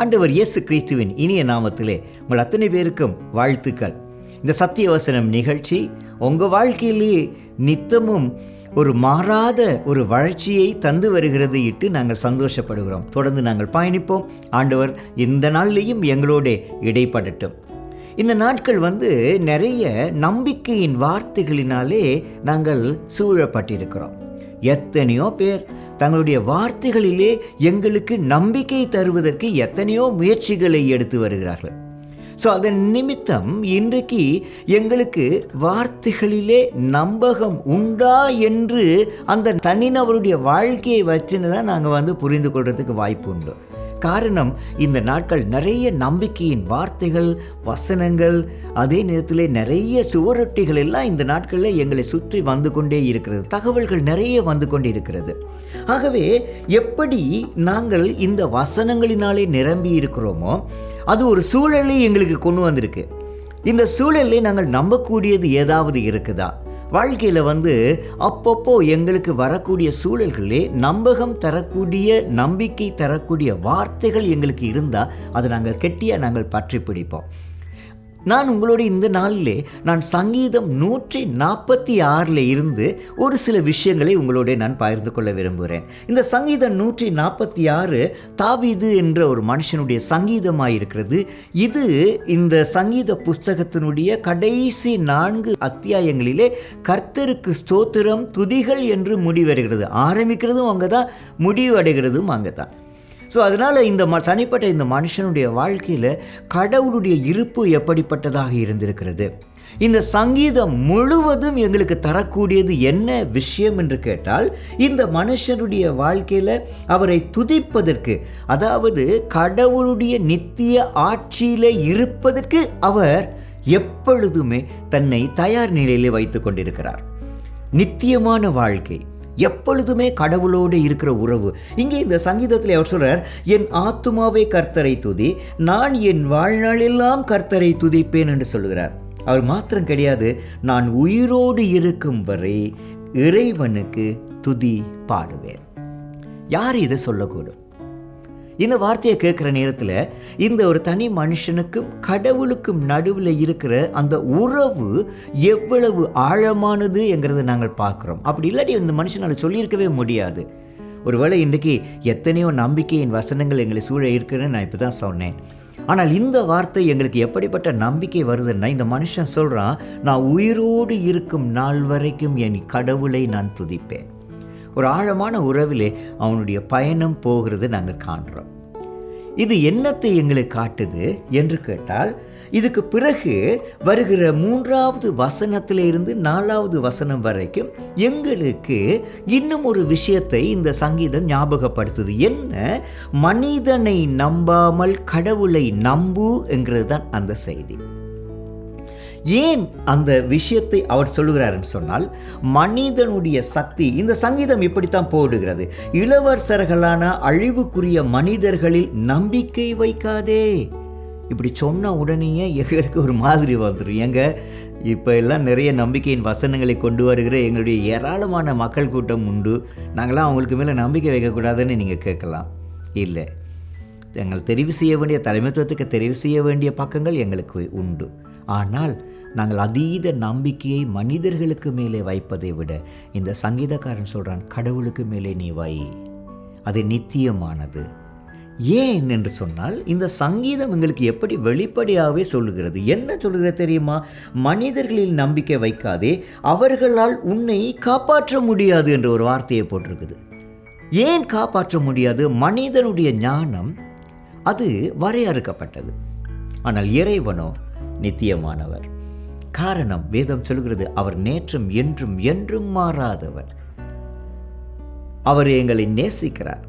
ஆண்டவர் இயேசு கிறிஸ்துவின் இனிய நாமத்திலே உங்கள் அத்தனை பேருக்கும் வாழ்த்துக்கள். இந்த சத்திய வசனம் நிகழ்ச்சி உங்கள் வாழ்க்கையிலேயே நித்தமும் ஒரு மாறாத ஒரு வளர்ச்சியை தந்து வருகிறது இட்டு நாங்கள் சந்தோஷப்படுகிறோம். தொடர்ந்து நாங்கள் பயணிப்போம். ஆண்டவர் இந்த நாள்லேயும் எங்களோட இடைப்படட்டும். இந்த நாட்கள் வந்து நிறைய நம்பிக்கையின் வார்த்தைகளினாலே நாங்கள் சூழப்பட்டிருக்கிறோம். எத்தனையோ பேர் தங்களுடைய வார்த்தைகளிலே எங்களுக்கு நம்பிக்கை தருவதற்கு எத்தனையோ முயற்சிகளை எடுத்து வருகிறார்கள். ஸோ அதன் நிமித்தம் இன்றைக்கு எங்களுக்கு வார்த்தைகளிலே நம்பகம் உண்டா என்று அந்த தனிநபருடைய வாழ்க்கையை வச்சுன்னு தான் நாங்கள் வந்து புரிந்து கொள்றதுக்கு வாய்ப்பு உண்டு. காரணம் இந்த நாட்கள் நிறைய நம்பிக்கையின் வார்த்தைகள் வசனங்கள் அதே நேரத்தில் நிறைய சுவரொட்டிகள் எல்லாம் இந்த நாட்களில் எங்களை சுற்றி வந்து கொண்டே இருக்கிறது. தகவல்கள் நிறைய வந்து கொண்டே இருக்கிறது. ஆகவே எப்படி நாங்கள் இந்த வசனங்களினாலே நிரம்பி இருக்கிறோமோ அது ஒரு சூழலை எங்களுக்கு கொண்டு வந்திருக்கு. இந்த சூழலை நாங்கள் நம்பக்கூடியது ஏதாவது இருக்குதா? வாழ்க்கையில் வந்து அப்பப்போ எங்களுக்கு வரக்கூடிய சூழல்களே நம்பகம் தரக்கூடிய நம்பிக்கை தரக்கூடிய வார்த்தைகள் எங்களுக்கு இருந்தால் அதை நாங்கள் கெட்டியாக நாங்கள் பற்றி பிடிப்போம். நான் உங்களோட இந்த நாளிலே நான் சங்கீதம் நூற்றி நாற்பத்தி ஆறில் இருந்து ஒரு சில விஷயங்களை உங்களோட நான் பகிர்ந்து கொள்ள விரும்புகிறேன். இந்த சங்கீதம் நூற்றி நாற்பத்தி ஆறு தாவிது என்ற ஒரு மனுஷனுடைய சங்கீதமாக இருக்கிறது இது இந்த சங்கீத புஸ்தகத்தினுடைய கடைசி நான்கு அத்தியாயங்களிலே கர்த்தருக்கு ஸ்தோத்திரம் துதிகள் என்று முடிவடைகிறது. ஆரம்பிக்கிறதும் அங்கே தான் முடிவடைகிறதும் அங்கே தான் ஸோ அதனால் இந்த ம தனிப்பட்ட இந்த மனுஷனுடைய வாழ்க்கையில் கடவுளுடைய இருப்பு எப்படிப்பட்டதாக இருந்திருக்கிறது? இந்த சங்கீதம் முழுவதும் எங்களுக்கு தரக்கூடியது என்ன விஷயம் என்று கேட்டால் இந்த மனுஷனுடைய வாழ்க்கையில் அவரை துதிப்பதற்கு அதாவது கடவுளுடைய நித்திய ஆட்சியில் இருப்பதற்கு அவர் எப்பொழுதுமே தன்னை தயார் நிலையில் வைத்து கொண்டிருக்கிறார். நித்தியமான வாழ்க்கை. எப்பொழுதுமே கடவுளோடு இருக்கிற உறவு. இங்கே இந்த சங்கீதத்தில் அவர் சொல்கிறார் என் ஆத்துமாவை கர்த்தரை துதி நான் என் வாழ்நாளெல்லாம் கர்த்தரை துதிப்பேன் என்று சொல்கிறார் அவர் மாத்திரம் கிடையாது நான் உயிரோடு இருக்கும் வரை இறைவனுக்கு துதி பாடுவேன். யார் இதை சொல்லக்கூடும்? இந்த வார்த்தையை கேட்குற நேரத்தில் இந்த ஒரு தனி மனுஷனுக்கும் கடவுளுக்கும் நடுவில் இருக்கிற அந்த உறவு எவ்வளவு ஆழமானது என்கிறத நாங்கள் பார்க்குறோம். அப்படி இல்லாட்டி இந்த மனுஷனால் சொல்லியிருக்கவே முடியாது. ஒருவேளை இன்றைக்கி எத்தனையோ நம்பிக்கையின் வசனங்கள் எங்களை சூழ இருக்குன்னு நான் இப்போ தான் சொன்னேன். ஆனால் இந்த வார்த்தை எங்களுக்கு எப்படிப்பட்ட நம்பிக்கை வருதுன்னா இந்த மனுஷன் சொல்கிறான் நான் உயிரோடு இருக்கும் நாள் வரைக்கும் என் கடவுளை நான் துதிப்பேன். ஒரு ஆழமான உறவிலே அவனுடைய பயணம் போகிறது நாங்கள் காண்றோம் இது என்னத்தை எங்களுக்கு காட்டுது என்று கேட்டால் இதுக்கு பிறகு வருகிற மூன்றாவது வசனத்திலிருந்து நாலாவது வசனம் வரைக்கும் எங்களுக்கு இன்னும் ஒரு விஷயத்தை இந்த சங்கீதம் ஞாபகப்படுத்துது. என்ன? மனிதனை நம்பாமல் கடவுளை நம்பு என்கிறது தான் அந்த செய்தி. ஏன் அந்த விஷயத்தை அவர் சொல்லுகிறாருன்னு சொன்னால் மனிதனுடைய சக்தி இந்த சங்கீதம் இப்படித்தான் போடுகிறது. இளவரசர்களான அழிவுக்குரிய மனிதர்களில் நம்பிக்கை வைக்காதே. இப்படி சொன்ன உடனேயே எங்களுக்கு ஒரு மாதிரி வந்துடும் எங்க இப்போ எல்லாம் நிறைய நம்பிக்கையின் வசனங்களை கொண்டு வருகிற எங்களுடைய ஏராளமான மக்கள் கூட்டம் உண்டு. நாங்களாம் அவங்களுக்கு மேலே நம்பிக்கை வைக்கக்கூடாதுன்னு நீங்கள் கேட்கலாம். இல்லை எங்கள் தெரிவு செய்ய வேண்டிய தலைமைத்துவத்துக்கு தெரிவு செய்ய வேண்டிய பக்கங்கள் எங்களுக்கு உண்டு. ஆனால் நாங்கள் அதீத நம்பிக்கையை மனிதர்களுக்கு மேலே வைப்பதை விட இந்த சங்கீதக்காரன் சொல்கிறான் கடவுளுக்கு மேலே நீ வை. அது நித்தியமானது. ஏன் என்று சொன்னால் இந்த சங்கீதம் எங்களுக்கு எப்படி வெளிப்படையாகவே சொல்லுகிறது? என்ன சொல்லுகிறது தெரியுமா? மனிதர்களில் நம்பிக்கை வைக்காதே அவர்களால் உன்னை காப்பாற்ற முடியாது என்ற ஒரு வார்த்தையை போட்டிருக்குது. ஏன் காப்பாற்ற முடியாது? மனிதனுடைய ஞானம் அது வரையறுக்கப்பட்டது. ஆனால் இறைவனோ நித்தியமானவர். காரணம் வேதம் சொல்கிறது அவர் நேற்றும் என்றும் என்றும் மாறாதவர். அவர் எங்களை நேசிக்கிறார்.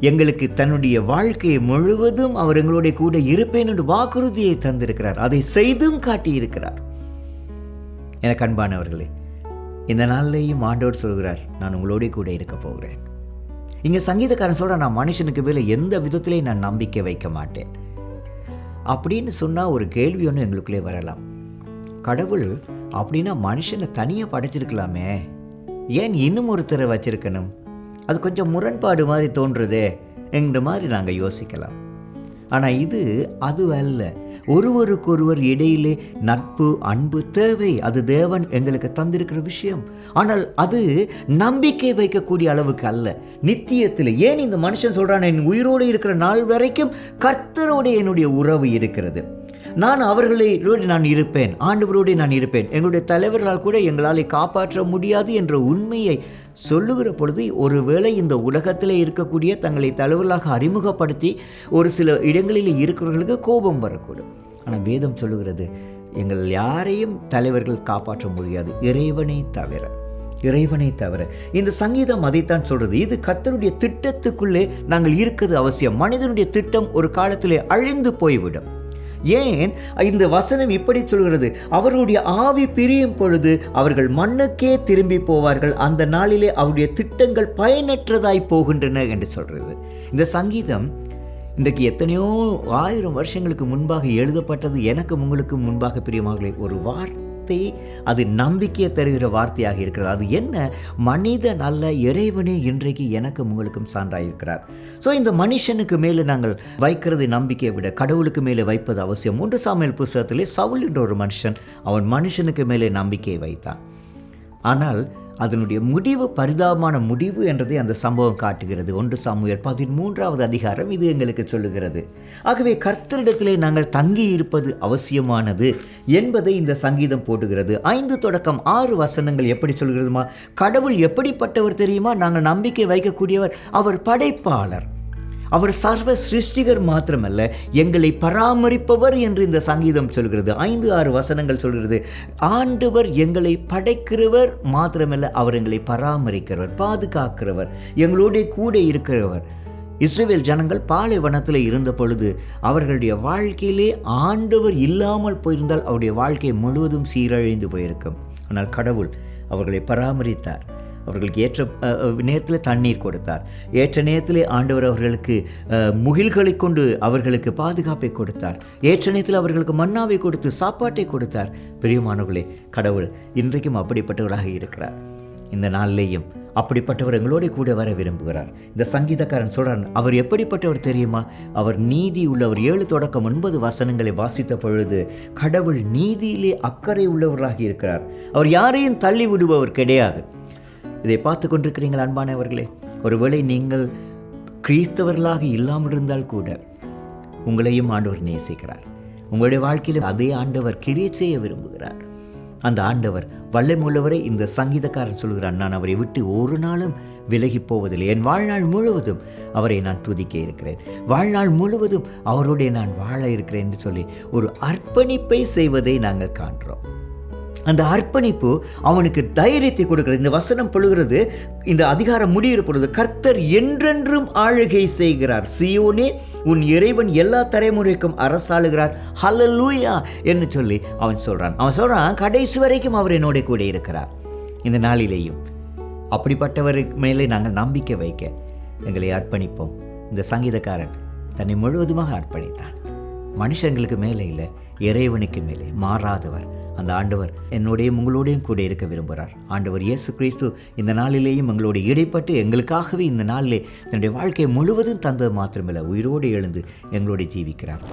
எங்களுக்கு தன்னுடைய வாழ்க்கையை முழுவதும் அவர் எங்களுடைய கூட இருப்பேன் என்று வாக்குறுதியை தந்திருக்கிறார். அதை செய்தும் காட்டியிருக்கிறார். எனக்கு அன்பானவர்களே இந்த நாள்லேயும் ஆண்டவர் சொல்கிறார் நான் உங்களோட கூட இருக்க போகிறேன். இங்கே சங்கீதக்காரன் சொல்கிற நான் மனுஷனுக்கு மேலே எந்த விதத்திலையும் நான் நம்பிக்கை வைக்க மாட்டேன். அப்படின்னு சொன்னால் ஒரு கேள்வி ஒன்று எங்களுக்குள்ளே வரலாம். கடவுள் அப்படின்னா மனுஷனை தனியாக படைச்சிருக்கலாமே. ஏன் இன்னும் ஒருத்தரை வச்சிருக்கணும்? அது கொஞ்சம் முரண்பாடு மாதிரி தோன்றுதே என்ற மாதிரி நாங்கள் யோசிக்கலாம். ஆனால் இது அது அல்ல. ஒருவருக்கொருவர் இடையிலே நட்பு அன்பு தேவை அது தேவன் எங்களுக்கு தந்திருக்கிற விஷயம். ஆனால் அது நம்பிக்கை வைக்கக்கூடிய அளவுக்கு அல்ல. நித்தியத்தில் ஏன் இந்த மனுஷன் சொல்கிறான் என் உயிரோடு இருக்கிற நாள் வரைக்கும் கர்த்தரோடு என்னுடைய உறவு இருக்கிறது. நான் அவர்களோடு நான் இருப்பேன். ஆண்டவரோடு நான் இருப்பேன். எங்களுடைய தலைவர்களால் கூட எங்களால் காப்பாற்ற முடியாது என்ற உண்மையை சொல்லுகிற பொழுது ஒருவேளை இந்த உலகத்தில் இருக்கக்கூடிய தங்களை தலைவர்களாக அறிமுகப்படுத்தி ஒரு சில இடங்களில் இருக்கிறவர்களுக்கு கோபம் வரக்கூடும். ஆனால் வேதம் சொல்லுகிறது எங்கள் யாரையும் தலைவர்கள் காப்பாற்ற முடியாது. இறைவனை தவிர இறைவனை தவிர. இந்த சங்கீதம் அதைத்தான் சொல்கிறது இது கத்தருடைய திட்டத்துக்குள்ளே நாங்கள் இருக்கிறது அவசியம். மனிதனுடைய திட்டம் ஒரு காலத்திலே அழிந்து போய்விடும். ஏன் இந்த வசனம் இப்படி சொல்கிறது? அவர்களுடைய ஆவி பிரியும் பொழுது அவர்கள் மண்ணுக்கே திரும்பி போவார்கள். அந்த நாளிலே அவருடைய திட்டங்கள் பயனற்றதாய் போகின்றன என்று சொல்கிறது. இந்த சங்கீதம் இன்றைக்கு எத்தனையோ ஆயிரம் வருஷங்களுக்கு முன்பாக எழுதப்பட்டது. எனக்கு உங்களுக்கு முன்பாக பிரியமாகலே ஒரு வார்த்தை அது நம்பிக்கையை தருகிற வார்த்தையாக இருக்கிறது. அது என்ன? மனித நல்ல இறைவனே இன்றைக்கு எனக்கும் உங்களுக்கும் சான்றாக இருக்கிறார் ஸோ இந்த மனுஷனுக்கு மேலே நாங்கள் வைக்கிறது நம்பிக்கையை விட கடவுளுக்கு மேலே வைப்பது அவசியம். ஒன்று சாமியல் புஸ்தகத்திலே சவுல் என்ற ஒரு மனுஷன் அவன் மனுஷனுக்கு மேலே நம்பிக்கையை வைத்தான். ஆனால் அதனுடைய முடிவு பரிதாபமான முடிவு என்றதை அந்த சம்பவம் காட்டுகிறது. ஒன்று சாமுவேல் பதிமூன்றாவது அதிகாரம் இது எங்களுக்கு சொல்லுகிறது. ஆகவே கர்த்தரிடத்திலே நாங்கள் தங்கி இருப்பது அவசியமானது என்பதை இந்த சங்கீதம் போட்டுகிறது. ஐந்து தொடக்கம் ஆறு வசனங்கள் எப்படி சொல்கிறதுமா? கடவுள் எப்படிப்பட்டவர் தெரியுமா? நாங்கள் நம்பிக்கை வைக்கக்கூடியவர் அவர் படைப்பாளர். அவர் சர்வ சிருஷ்டிகர் மாத்திரமல்ல எங்களை பராமரிப்பவர் என்று இந்த சங்கீதம் சொல்கிறது. ஐந்து ஆறு வசனங்கள் சொல்கிறது. ஆண்டவர் எங்களை படைக்கிறவர் மாத்திரமல்ல அவர் எங்களை பராமரிக்கிறவர் பாதுகாக்கிறவர் எங்களுடைய கூட இருக்கிறவர். இஸ்ரேல் ஜனங்கள் பாலைவனத்தில் இருந்த பொழுது அவர்களுடைய வாழ்க்கையிலே ஆண்டவர் இல்லாமல் போயிருந்தால் அவருடைய வாழ்க்கை முழுவதும் சீரழிந்து போயிருக்கும். ஆனால் கடவுள் அவர்களை பராமரித்தார். அவர்களுக்கு ஏற்ற நேரத்தில் தண்ணீர் கொடுத்தார். ஏற்ற நேரத்தில் ஆண்டவர் அவர்களுக்கு அஹ், முகில்களை கொண்டு அவர்களுக்கு பாதுகாப்பை கொடுத்தார். ஏற்ற நேரத்தில் அவர்களுக்கு மன்னாவை கொடுத்து சாப்பாட்டை கொடுத்தார். பிரியமானவர்களே கடவுள் இன்றைக்கும் அப்படிப்பட்டவராக இருக்கிறார். இந்த நாளிலேயும் அப்படிப்பட்டவர் எங்களோட கூட வர விரும்புகிறார். இந்த சங்கீதக்காரன் சொல்றான் அவர் எப்படிப்பட்டவர் தெரியுமா? அவர் நீதி உள்ளவர். ஏழு தொடக்கம் ஒன்பது வசனங்களை வாசித்த பொழுது கடவுள் நீதியிலே அக்கறை உள்ளவராக இருக்கிறார். அவர் யாரையும் தள்ளி விடுபவர் கிடையாது. இதை பார்த்து கொண்டிருக்கிறீங்கள் அன்பானவர்களே. ஒருவேளை நீங்கள் கிறிஸ்தவர்களாக இல்லாமல் இருந்தால் கூட உங்களையும் ஆண்டவர் நேசிக்கிறார். உங்களுடைய வாழ்க்கையிலும் அதே ஆண்டவர் கிரியை செய்ய விரும்புகிறார். அந்த ஆண்டவர் வல்லமுள்ளவரை இந்த சங்கீதக்காரன் சொல்கிறான் நான் அவரை விட்டு ஒரு நாளும் விலகி போவதில்லை. என் வாழ்நாள் முழுவதும் அவரை நான் துதிக்க இருக்கிறேன். வாழ்நாள் முழுவதும் அவருடைய நான் வாழ இருக்கிறேன் என்று சொல்லி ஒரு அர்ப்பணிப்பை செய்வதை நாங்கள் காண்கிறோம் அந்த அர்ப்பணிப்பு அவனுக்கு தைரியத்தை கொடுக்கிறது. இந்த வசனம் பொழுகிறது இந்த அதிகாரம் முடிகிற பொழுது கர்த்தர் என்றென்றும் ஆளுகை செய்கிறார். சியோனே உன் இறைவன் எல்லா தலைமுறைக்கும் அரசாளுகிறார். ஹலலூயா என்று சொல்லி அவன் சொல்கிறான் அவன் சொல்கிறான் கடைசி வரைக்கும் அவர் என்னோட கூட இருக்கிறார். இந்த நாளிலேயும் அப்படிப்பட்டவர் மேலே நாங்கள் நம்பிக்கை வைக்க எங்களை அர்ப்பணிப்போம். இந்த சங்கீதக்காரன் தன்னை முழுவதுமாக அர்ப்பணித்தான். மனுஷங்களுக்கு மேலே இல்லை இறைவனுக்கு மேலே மாறாதவர். அந்த ஆண்டவர் என்னுடையும் உங்களோடையும் கூட இருக்க விரும்புகிறார். ஆண்டவர் இயேசு கிறிஸ்து இந்த நாளிலேயும் எங்களோட இடைப்பட்டு எங்களுக்காகவே இந்த நாளிலே என்னுடைய வாழ்க்கையை முழுவதும் தந்தது மாத்திரமில்லை உயிரோடு எழுந்து எங்களோட ஜீவிக்கிறார்.